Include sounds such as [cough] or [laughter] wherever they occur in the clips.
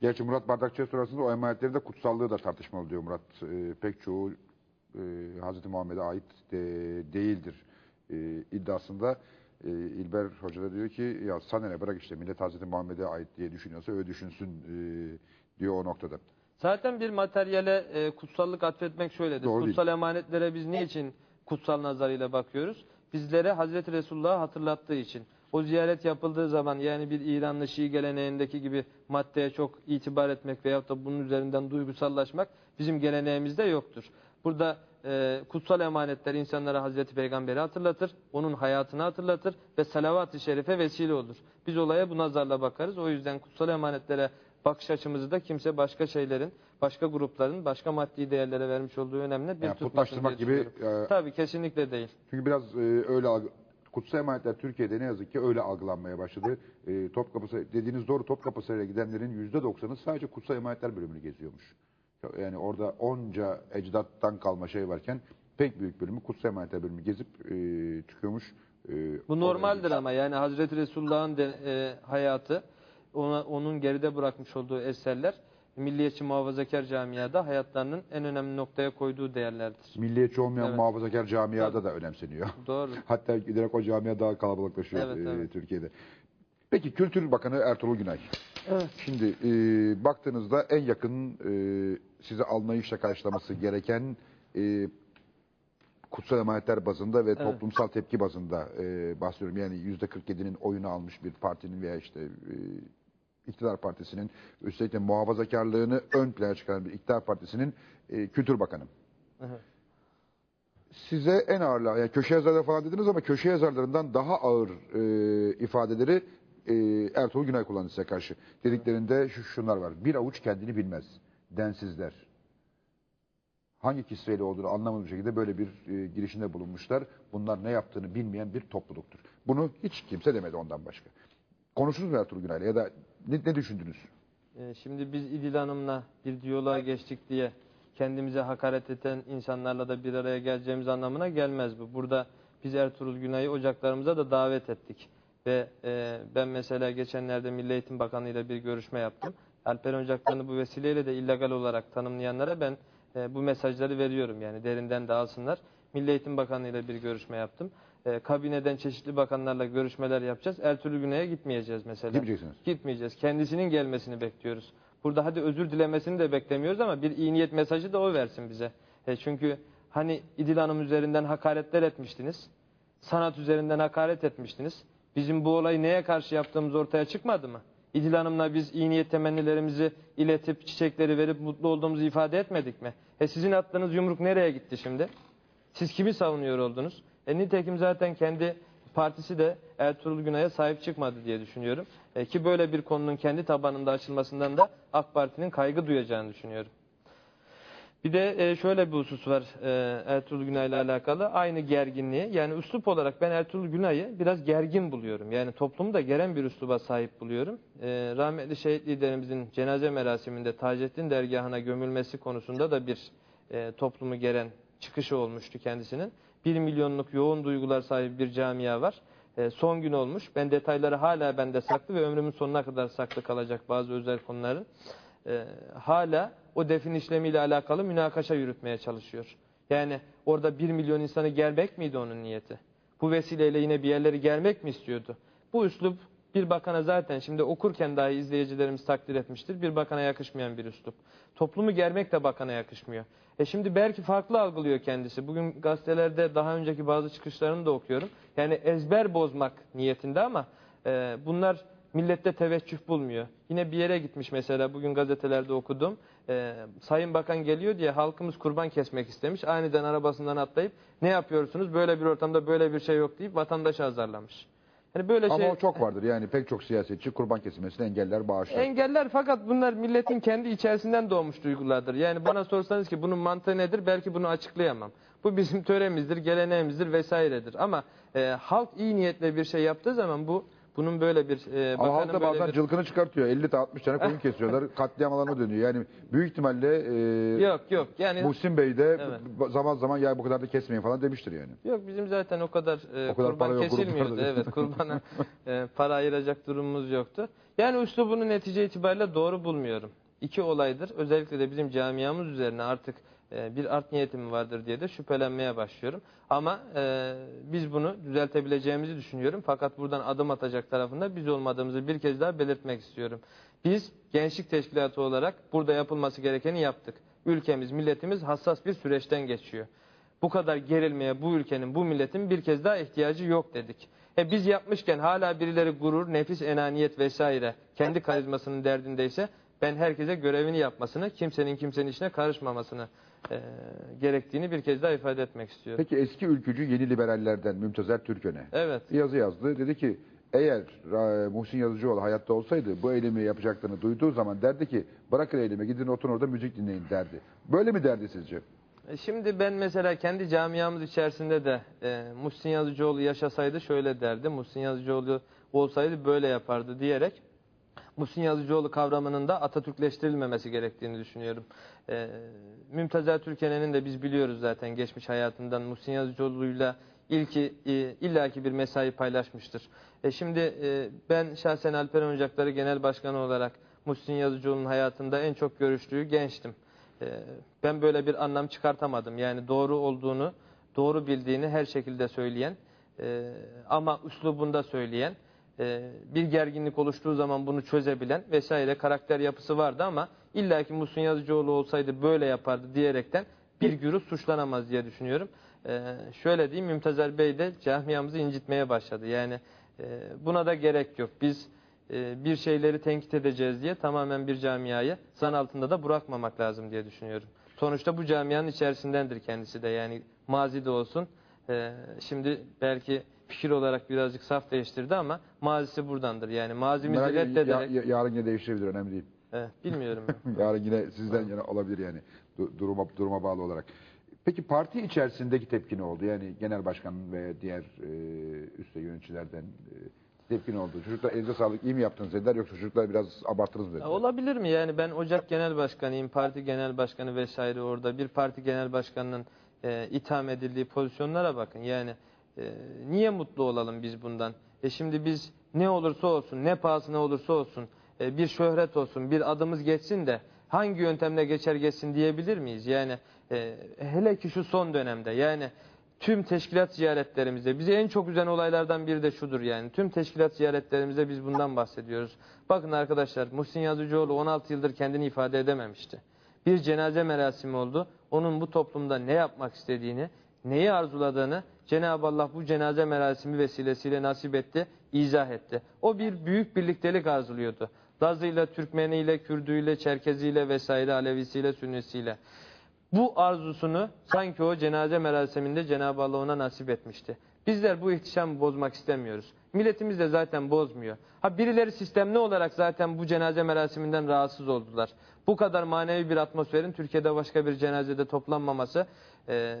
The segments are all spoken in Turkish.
Gerçi Murat Bardakçı'ya sorarsanız o emanetlerin de kutsallığı da tartışmalı diyor Murat. E, pek çoğu e, Hz. Muhammed'e ait de, değildir e, iddiasında. E, İlber Hoca da diyor ki ya sana ne bırak işte millet Hz. Muhammed'e ait diye düşünüyorsa öyle düşünsün e, diyor o noktada. Zaten bir materyale e, kutsallık atfetmek şöyledir. Doğru değil. Kutsal emanetlere biz niçin kutsal nazarıyla bakıyoruz? Bizlere Hazreti Resulullah'ı hatırlattığı için. O ziyaret yapıldığı zaman yani bir İranlı Şii geleneğindeki gibi maddeye çok itibar etmek veyahut da bunun üzerinden duygusallaşmak bizim geleneğimizde yoktur. Burada e, kutsal emanetler insanlara Hazreti Peygamber'i hatırlatır, onun hayatını hatırlatır ve salavat-ı şerife vesile olur. Biz olaya bu nazarla bakarız. O yüzden kutsal emanetlere bakış açımızı da kimse başka şeylerin, başka grupların, başka maddi değerlere vermiş olduğu önemli bir Yani tutmasın putlaştırmak gibi, e, Tabii kesinlikle değil. Çünkü biraz e, öyle kutsal emanetler Türkiye'de ne yazık ki öyle algılanmaya başladı. E, Topkapı dediğiniz doğru Topkapı Sarayı'na gidenlerin %90'ı sadece kutsal emanetler bölümünü geziyormuş. Yani orada onca ecdattan kalma şey varken pek büyük bölümü kutsal emanetler bölümü gezip e, çıkıyormuş. E, Bu normaldir ama yani Hazreti Resulullah'ın e, hayatı, ona, onun geride bırakmış olduğu eserler Milliyetçi Muhafazakar Camia'da hayatlarının en önemli noktaya koyduğu değerlerdir. Milliyetçi olmayan Evet. muhafazakar camiada da önemseniyor. Doğru. [laughs] Hatta giderek o camia daha kalabalıklaşıyor Evet, e, evet. Türkiye'de. Peki Kültür Bakanı Ertuğrul Günay. Evet. Şimdi e, baktığınızda en yakın e, size anlayışla karşılaması gereken e, kutsal emanetler bazında ve toplumsal tepki bazında e, bahsediyorum. Yani yüzde 47'nin oyunu almış bir partinin veya işte e, iktidar partisinin de muhafazakarlığını ön plana çıkaran bir iktidar partisinin e, kültür bakanı. Size en ağır, yani köşe yazarları falan dediniz ama köşe yazarlarından daha ağır e, ifadeleri e, Ertuğrul Günay kullandı size karşı. Dediklerinde şu, şunlar var. Bir avuç kendini bilmez. Densizler. Hangi kisveyle olduğunu anlamadığı bir şekilde böyle bir e, girişinde bulunmuşlar. Bunlar ne yaptığını bilmeyen bir topluluktur. Bunu hiç kimse demedi ondan başka. Konuştunuz mu Ertuğrul Günay'la ya da ne, ne düşündünüz? Ee, Şimdi biz İdil Hanım'la bir diyaloğa geçtik diye kendimize hakaret eden insanlarla da bir araya geleceğimiz anlamına gelmez bu. Burada biz Ertuğrul Günay'ı ocaklarımıza da davet ettik. Ve e, ben mesela geçenlerde Milli Eğitim Bakanı ile bir görüşme yaptım. Alperen Ocakları'nı bu vesileyle de illegal olarak tanımlayanlara ben e, bu mesajları veriyorum. Yani derinden de alsınlar. Milli Eğitim Bakanı ile bir görüşme yaptım. E, kabineden çeşitli bakanlarla görüşmeler yapacağız. Ertuğrul Günay'a gitmeyeceğiz mesela. Gitmeyeceksiniz. Gitmeyeceğiz. Kendisinin gelmesini bekliyoruz. Burada hadi özür dilemesini de beklemiyoruz ama bir iyi niyet mesajı da o versin bize. E çünkü hani İdil Hanım üzerinden hakaretler etmiştiniz. Sanat üzerinden hakaret etmiştiniz. Bizim bu olayı neye karşı yaptığımız ortaya çıkmadı mı? İdil Hanım'la biz iyi niyet temennilerimizi iletip çiçekleri verip mutlu olduğumuzu ifade etmedik mi? E sizin attığınız yumruk nereye gitti şimdi? Siz kimi savunuyor oldunuz? E nitekim zaten kendi partisi de Ertuğrul Günay'a sahip çıkmadı diye düşünüyorum. E, ki böyle bir konunun kendi tabanında açılmasından da AK Parti'nin kaygı duyacağını düşünüyorum. Bir de e, şöyle bir husus var e, Ertuğrul Günay'la alakalı. Aynı gerginliği yani üslup olarak ben Ertuğrul Günay'ı biraz gergin buluyorum. Yani toplumu da geren bir üsluba sahip buluyorum. E, rahmetli şehit liderimizin cenaze merasiminde Taceddin dergahına gömülmesi konusunda da bir toplumu geren çıkışı olmuştu kendisinin. Bir milyonluk yoğun duygular sahibi bir camia var. E, son gün olmuş. Ben detayları hala bende saklı ve ömrümün sonuna kadar saklı kalacak bazı özel konuların. E, hala o defin işlemiyle alakalı münakaşa yürütmeye çalışıyor. Yani orada bir milyon insanı gelmek miydi onun niyeti? Bu vesileyle yine bir yerleri gelmek mi istiyordu? Bu üslup bir bakana zaten şimdi okurken dahi izleyicilerimiz takdir etmiştir. Bir bakana yakışmayan bir üslup. Toplumu germek de bakana yakışmıyor. E şimdi belki farklı algılıyor kendisi. Bugün gazetelerde daha önceki bazı çıkışlarını da okuyorum. Yani ezber bozmak niyetinde ama e, bunlar millette teveccüh bulmuyor. Yine bir yere gitmiş mesela bugün gazetelerde okudum. E, Sayın Bakan geliyor diye halkımız kurban kesmek istemiş. Aniden arabasından atlayıp ne yapıyorsunuz böyle bir ortamda böyle bir şey yok deyip vatandaşı azarlamış. Yani böyle Ama şey o çok vardır. Yani pek çok siyasetçi kurban kesilmesini engeller, bağışlar. Engeller fakat bunlar milletin kendi içerisinden doğmuş duygulardır. Yani bana sorsanız ki bunun mantığı nedir? Belki bunu açıklayamam. Bu bizim töremizdir, geleneğimizdir vesairedir. Ama e, halk iyi niyetle bir şey yaptığı zaman bu Bunun böyle bir e, Ama halk da bazen bir- cılkını çıkartıyor. 50 ta 60 tane koyun [laughs] kesiyorlar. Katliam alanına dönüyor. Yani büyük ihtimalle e, Yok yok yani Muhsin Bey de Evet. zaman zaman ya bu kadar da kesmeyin falan demiştir yani. Yok bizim zaten o kadar, e, O kadar kurban kesilmiyordu. Evet kurbana [laughs] e, para ayıracak durumumuz yoktu. Yani üslubunu netice itibariyle doğru bulmuyorum. İki olaydır. Özellikle de bizim camiamız üzerine artık bir art niyetim vardır diye de şüphelenmeye başlıyorum. Ama e, biz bunu düzeltebileceğimizi düşünüyorum. Fakat buradan adım atacak tarafında biz olmadığımızı bir kez daha belirtmek istiyorum. Biz gençlik teşkilatı olarak burada yapılması gerekeni yaptık. Ülkemiz, milletimiz hassas bir süreçten geçiyor bu kadar gerilmeye bu ülkenin, bu milletin bir kez daha ihtiyacı yok dedik. E biz yapmışken hala birileri gurur, nefis, enaniyet vesaire kendi karizmasının derdindeyse ben herkese görevini yapmasını, kimsenin kimsenin işine karışmamasını e, gerektiğini bir kez daha ifade etmek istiyorum. Peki eski ülkücü yeni liberallerden Mümtazer Türköne Evet. bir yazı yazdı. Dedi ki eğer e, Muhsin Yazıcıoğlu hayatta olsaydı bu eylemi yapacaklarını duyduğu zaman derdi ki bırakın eylemi gidin oturun orada müzik dinleyin derdi. Böyle mi derdi sizce? E, Şimdi ben mesela kendi camiamız içerisinde de e, Muhsin Yazıcıoğlu yaşasaydı şöyle derdi. Muhsin Yazıcıoğlu olsaydı böyle yapardı diyerek Muhsin Yazıcıoğlu kavramının da Atatürkleştirilmemesi gerektiğini düşünüyorum. E, Mümtazer Türkenen'in de biz biliyoruz zaten geçmiş hayatından Muhsin Yazıcıoğlu'yla ilki e, illaki bir mesai paylaşmıştır. E şimdi e, ben şahsen Alperen Ocakları Genel Başkanı olarak Muhsin Yazıcıoğlu'nun hayatında en çok görüştüğü gençtim. Ee, ben böyle bir anlam çıkartamadım. Yani doğru olduğunu, doğru bildiğini her şekilde söyleyen e, ama üslubunda söyleyen, e, bir gerginlik oluştuğu zaman bunu çözebilen vesaire karakter yapısı vardı ama illaki Muhsin Yazıcıoğlu olsaydı böyle yapardı diyerekten bir güruh suçlanamaz diye düşünüyorum. Ee, şöyle diyeyim, Mümtazer Bey de camiamızı incitmeye başladı. Yani e, buna da gerek yok. Biz e, bir şeyleri tenkit edeceğiz diye tamamen bir camiayı zan altında da bırakmamak lazım diye düşünüyorum. Sonuçta bu camianın içerisindendir kendisi de yani mazide olsun. E, şimdi belki fikir olarak birazcık saf değiştirdi ama mazisi buradandır. Yani mazimizi Merak reddederek... ya- ya- yarın yine değiştirebilir önemli değil. Evet, bilmiyorum. [laughs] yarın yine sizden yana olabilir yani du- duruma duruma bağlı olarak. Peki parti içerisindeki tepki ne oldu? Yani genel başkan ve diğer e, üstte yöneticilerden e, tepki ne oldu? Çocuklar elinize sağlık iyi mi yaptınız dediler yoksa çocuklar biraz abarttınız mı dediler? Ya olabilir mi? Yani ben Ocak Genel Başkanıyım, parti genel başkanı vesaire orada. Bir parti genel başkanının e, itham edildiği pozisyonlara bakın. Yani e, niye mutlu olalım biz bundan? E şimdi biz ne olursa olsun, ne pahasına olursa olsun, e, bir şöhret olsun, bir adımız geçsin de hangi yöntemle geçer geçsin diyebilir miyiz? Yani e, hele ki şu son dönemde yani tüm teşkilat ziyaretlerimizde bizi en çok üzen olaylardan biri de şudur yani. Tüm teşkilat ziyaretlerimizde biz bundan bahsediyoruz. Bakın arkadaşlar Muhsin Yazıcıoğlu 16 yıldır kendini ifade edememişti. Bir cenaze merasimi oldu. Onun bu toplumda ne yapmak istediğini, neyi arzuladığını Cenab-ı Allah bu cenaze merasimi vesilesiyle nasip etti, izah etti. O bir büyük birliktelik arzuluyordu. Lazıyla, Türkmeniyle, Kürdüyle, Çerkeziyle vesaire, Alevisiyle, Sünnisiyle. Bu arzusunu sanki o cenaze merasiminde Cenab-ı Allah ona nasip etmişti. Bizler bu ihtişamı bozmak istemiyoruz. Milletimiz de zaten bozmuyor. Ha birileri sistemli olarak zaten bu cenaze merasiminden rahatsız oldular. Bu kadar manevi bir atmosferin Türkiye'de başka bir cenazede toplanmaması e,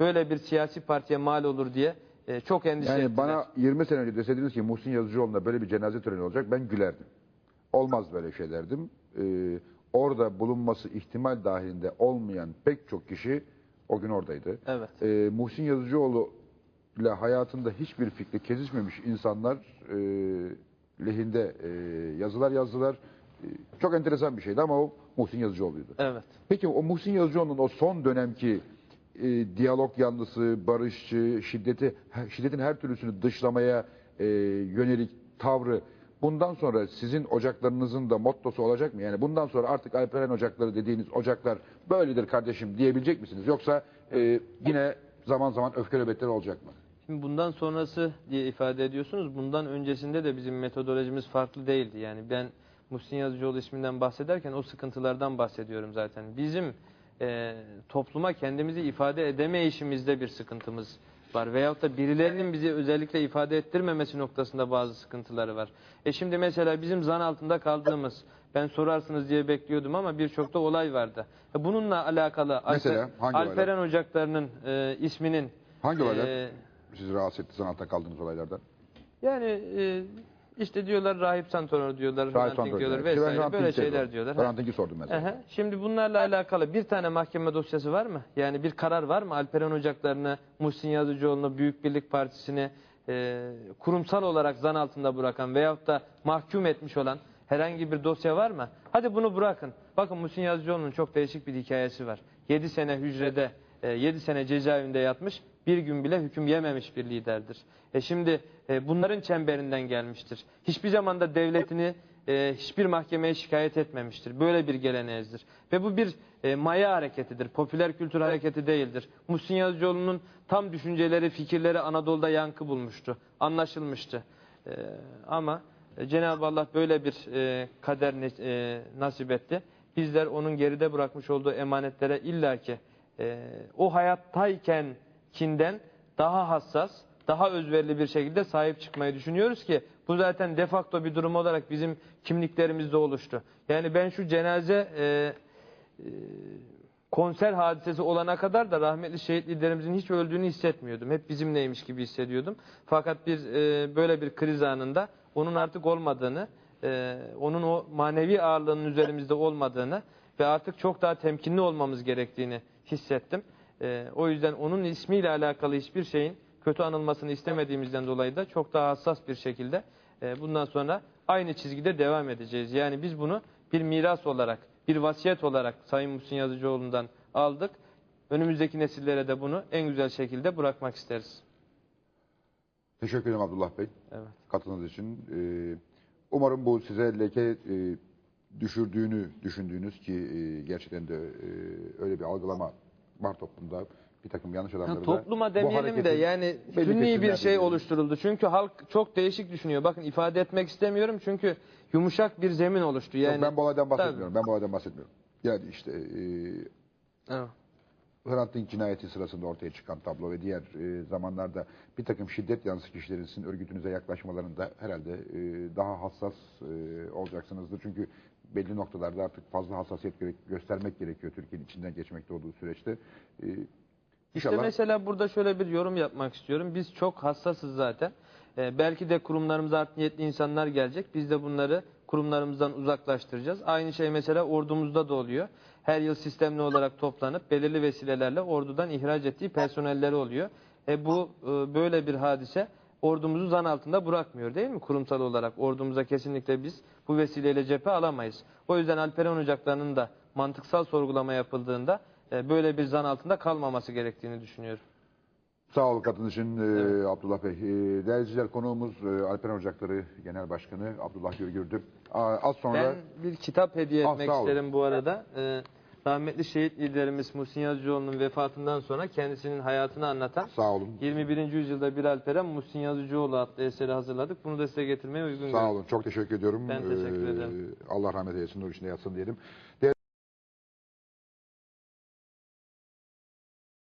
böyle bir siyasi partiye mal olur diye e, çok endişe Yani ettiler. bana 20 sene önce deseydiniz ki Muhsin Yazıcıoğlu'nda böyle bir cenaze töreni olacak ben gülerdim. Olmaz böyle şey derdim. Ee, orada bulunması ihtimal dahilinde olmayan pek çok kişi o gün oradaydı. Evet. Ee, Muhsin Yazıcıoğlu ile hayatında hiçbir fikri kesişmemiş insanlar e, lehinde e, yazılar yazdılar. E, çok enteresan bir şeydi ama o Muhsin Yazıcıoğlu'ydu. Evet. Peki o Muhsin Yazıcıoğlu'nun o son dönemki e, diyalog yanlısı, barışçı, şiddeti, şiddetin her türlüsünü dışlamaya e, yönelik tavrı bundan sonra sizin ocaklarınızın da mottosu olacak mı? Yani bundan sonra artık Alperen Ocakları dediğiniz ocaklar böyledir kardeşim diyebilecek misiniz? Yoksa e, yine zaman zaman öfke nöbetleri olacak mı? Şimdi bundan sonrası diye ifade ediyorsunuz. Bundan öncesinde de bizim metodolojimiz farklı değildi. Yani ben Muhsin Yazıcıoğlu isminden bahsederken o sıkıntılardan bahsediyorum zaten. Bizim e, topluma kendimizi ifade edemeyişimizde bir sıkıntımız var. Veyahut da birilerinin bizi özellikle ifade ettirmemesi noktasında bazı sıkıntıları var. E şimdi mesela bizim zan altında kaldığımız, ben sorarsınız diye bekliyordum ama birçok da olay vardı. E bununla alakalı Mesela Alper-? Alperen Ocakları'nın e, isminin Hangi olaylar e, sizi rahatsız etti zanatta kaldığınız olaylardan? yani e, İşte diyorlar rahip santonor diyorlar, Sandor diyorlar ben vesaire Hrant böyle şeyler seviyorum. diyorlar. Hrant Dink'i sordum mesela. Aha. Şimdi bunlarla alakalı bir tane mahkeme dosyası var mı? Yani bir karar var mı? Alperen Ocakları'nı, Muhsin Yazıcıoğlu'nu, Büyük Birlik Partisi'ni e, kurumsal olarak zan altında bırakan veyahut da mahkum etmiş olan herhangi bir dosya var mı? Hadi bunu bırakın. Bakın Muhsin Yazıcıoğlu'nun çok değişik bir hikayesi var. 7 sene hücrede, 7 sene cezaevinde yatmış, bir gün bile hüküm yememiş bir liderdir. E şimdi e, bunların çemberinden gelmiştir. Hiçbir zaman da devletini e, hiçbir mahkemeye şikayet etmemiştir. Böyle bir geleneğizdir. Ve bu bir e, maya hareketidir. Popüler kültür hareketi değildir. Muhsin Yazıcıoğlu'nun tam düşünceleri, fikirleri Anadolu'da yankı bulmuştu. Anlaşılmıştı. E, ama e, Cenab-ı Allah böyle bir e, kader e, nasip etti. Bizler onun geride bırakmış olduğu emanetlere illaki e, o hayattayken kinden daha hassas, daha özverili bir şekilde sahip çıkmayı düşünüyoruz ki bu zaten defakto bir durum olarak bizim kimliklerimizde oluştu. Yani ben şu cenaze e, e, konser hadisesi olana kadar da rahmetli şehit liderimizin hiç öldüğünü hissetmiyordum. Hep bizimleymiş gibi hissediyordum. Fakat bir e, böyle bir kriz anında onun artık olmadığını, e, onun o manevi ağırlığının üzerimizde olmadığını ve artık çok daha temkinli olmamız gerektiğini hissettim. E, o yüzden onun ismiyle alakalı hiçbir şeyin kötü anılmasını istemediğimizden dolayı da çok daha hassas bir şekilde e, bundan sonra aynı çizgide devam edeceğiz. Yani biz bunu bir miras olarak, bir vasiyet olarak Sayın Muhsin Yazıcıoğlu'ndan aldık. Önümüzdeki nesillere de bunu en güzel şekilde bırakmak isteriz. Teşekkür ederim Abdullah Bey. Evet. Katıldığınız için. Ee, umarım bu size leke e, düşürdüğünü düşündüğünüz ki e, gerçekten de e, öyle bir algılama var toplumda. Bir takım yanlış adamları da topluma demeyelim de yani sünni bir şey oluşturuldu. Çünkü halk çok değişik düşünüyor. Bakın ifade etmek istemiyorum çünkü yumuşak bir zemin oluştu. Yok, Yani ben bu olaydan bahsetmiyorum. Ben bu olaydan bahsetmiyorum. Yani işte e, Evet. Hrant Dink cinayeti sırasında ortaya çıkan tablo ve diğer e, zamanlarda bir takım şiddet yanlısı kişilerin sizin örgütünüze yaklaşmalarında herhalde e, daha hassas e, olacaksınızdır. Çünkü belli noktalarda artık fazla hassasiyet gerek, göstermek gerekiyor Türkiye'nin içinden geçmekte olduğu süreçte. E, İşte inşallah mesela burada şöyle bir yorum yapmak istiyorum. Biz çok hassasız zaten. Ee, belki de kurumlarımıza art niyetli insanlar gelecek. Biz de bunları kurumlarımızdan uzaklaştıracağız. Aynı şey mesela ordumuzda da oluyor. Her yıl sistemli olarak toplanıp belirli vesilelerle ordudan ihraç ettiği personelleri oluyor. E bu e, böyle bir hadise ordumuzu zan altında bırakmıyor değil mi kurumsal olarak? Ordumuza kesinlikle biz bu vesileyle cephe alamayız. O yüzden Alperen Ocakları'nın da mantıksal sorgulama yapıldığında e, böyle bir zan altında kalmaması gerektiğini düşünüyorum. sağ olun katılım için e, Abdullah Bey. E, değerli izleyiciler, konuğumuz e, Alperen Ocakları Genel Başkanı Abdullah Gürgür'dü. Az sonra Ben bir kitap hediye Ah, etmek olun. isterim bu arada. Ee, rahmetli şehit liderimiz Muhsin Yazıcıoğlu'nun vefatından sonra kendisinin hayatını anlatan sağ olun. 21. yüzyılda bir Alperen Muhsin Yazıcıoğlu adlı eseri hazırladık. Bunu da size getirmeye uygun Sağ gördüm. olun. Çok teşekkür ediyorum. Ben teşekkür Ee, ederim. Allah rahmet eylesin. Nur içinde yatsın diyelim. Değerli